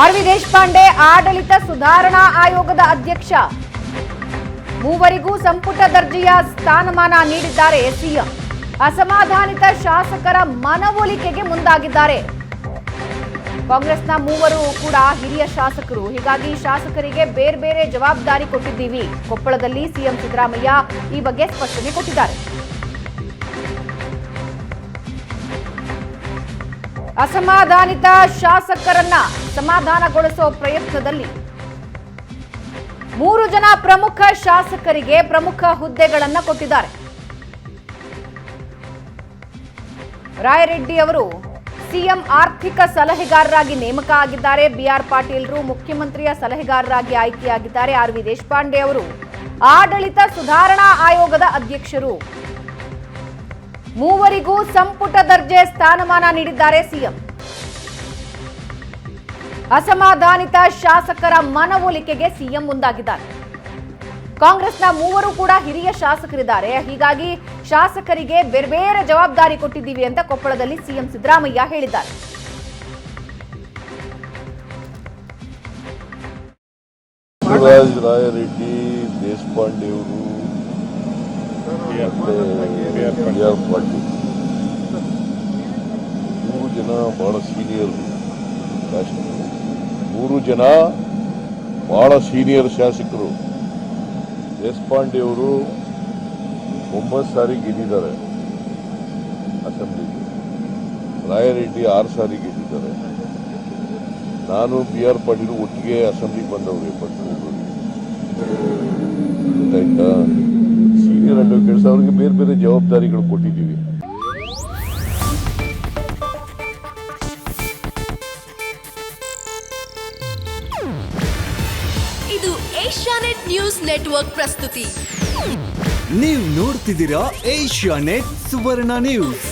R V Deshpande ಆಡಳಿತ ಸುಧಾರಣಾ ಆಯೋಗದ ಅಧ್ಯಕ್ಷ. ಮೂವರಿಗೂ ಸಂಪುಟ ದರ್ಜೆಯ ಸ್ಥಾನಮಾನ ನೀಡಿದ್ದಾರೆ ಸಿಎಂ ಅಸಮಾಧಾನಿತ ಶಾಸಕರ ಮನವೊಲಿಕೆಗೆ ಮುಂದಾಗಿದ್ದಾರೆ. ಕಾಂಗ್ರೆಸ್ನ ಮೂವರು ಕೂಡ ಹಿರಿಯ ಶಾಸಕರು. ಹೀಗಾಗಿ ಶಾಸಕರಿಗೆ ಬೇರೆ ಬೇರೆ ಜವಾಬ್ದಾರಿ ಕೊಟ್ಟಿದ್ದೀವಿ. ಕೊಪ್ಪಳದಲ್ಲಿ ಸಿಎಂ ಸಿದ್ದರಾಮಯ್ಯ ಈ ಬಗ್ಗೆ ಸ್ಪಷ್ಟನೆ ಕೊಟ್ಟಿದ್ದಾರೆ. ಅಸಮಾಧಾನಿತ ಶಾಸಕರನ್ನ ಸಮಾಧಾನಗೊಳಿಸುವ ಪ್ರಯತ್ನದಲ್ಲಿ ಮೂರು ಜನ ಪ್ರಮುಖ ಶಾಸಕರಿಗೆ ಪ್ರಮುಖ ಹುದ್ದೆಗಳನ್ನ ಕೊಟ್ಟಿದ್ದಾರೆ. ರಾಯರೆಡ್ಡಿ ಅವರು ಸಿಎಂ ಆರ್ಥಿಕ ಸಲಹೆಗಾರರಾಗಿ ನೇಮಕ ಆಗಿದ್ದಾರೆ. ಬಿಆರ್ ಪಾಟೀಲ್ರು ಮುಖ್ಯಮಂತ್ರಿಯ ಸಲಹೆಗಾರರಾಗಿ ಆಯ್ಕೆಯಾಗಿದ್ದಾರೆ. ಆರ್ ವಿ ದೇಶಪಾಂಡೆ ಅವರು ಆಡಳಿತ ಸುಧಾರಣಾ ಆಯೋಗದ ಅಧ್ಯಕ್ಷರು. ಮೂವರಿಗೂ ಸಂಪುಟ ದರ್ಜೆ ಸ್ಥಾನಮಾನ ನೀಡಿದ್ದಾರೆ ಸಿಎಂ. ಅಸಮಾಧಾನಿತ ಶಾಸಕರ ಮನವೊಲಿಕೆಗೆ ಸಿಎಂ ಮುಂದಾಗಿದ್ದಾರೆ. ಕಾಂಗ್ರೆಸ್ನ ಮೂವರು ಕೂಡ ಹಿರಿಯ ಶಾಸಕರಿದ್ದಾರೆ. ಹೀಗಾಗಿ ಶಾಸಕರಿಗೆ ಬೇರೆ ಬೇರೆ ಜವಾಬ್ದಾರಿ ಕೊಟ್ಟಿದ್ದೀವಿ ಅಂತ ಕೊಪ್ಪಳದಲ್ಲಿ ಸಿಎಂ ಸಿದ್ದರಾಮಯ್ಯ ಹೇಳಿದ್ದಾರೆ. ರಾಯರೆಡ್ಡಿ ದೇಶಪಾಂಡೆ ಅವರು ಆರ್ ಪಾಟೀಲ್ ಮೂರು ಜನ ಬಹಳ ಸೀನಿಯರ್ ಶಾಸಕರು ಮೂರು ಜನ ಬಹಳ ಸೀನಿಯರ್ ಶಾಸಕರು ದೇಶಪಾಂಡೆ ಅವರು ಒಂಬತ್ತು ಸಾರಿ ಗೆದ್ದಿದ್ದಾರೆ ಅಸೆಂಬ್ಲಿಗೆ ರಾಯರೆಡ್ಡಿ ಆರು ಸಾರಿ ಗೆದ್ದಿದ್ದಾರೆ ನಾನು ಬಿ ಆರ್ ಪಾಟೀಲ್ ಒಟ್ಟಿಗೆ ಅಸೆಂಬ್ಲಿಗೆ ಬಂದವರು ಗೊತ್ತಾಯ್ತಾ ಸೀನಿಯರ್ ಕೆಲಸ ಅವರಿಗೆ ಬೇರೆ ಬೇರೆ ಜವಾಬ್ದಾರಿಗಳು ಕೊಟ್ಟಿದ್ದೀವಿ. ಇದು ಏಷ್ಯಾನೆಟ್ ನ್ಯೂಸ್ ನೆಟ್ವರ್ಕ್ ಪ್ರಸ್ತುತಿ. ನೀವು ನೋಡ್ತಿದ್ದೀರಾ ಏಷ್ಯಾ ನೆಟ್ ಸುವರ್ಣ ನ್ಯೂಸ್.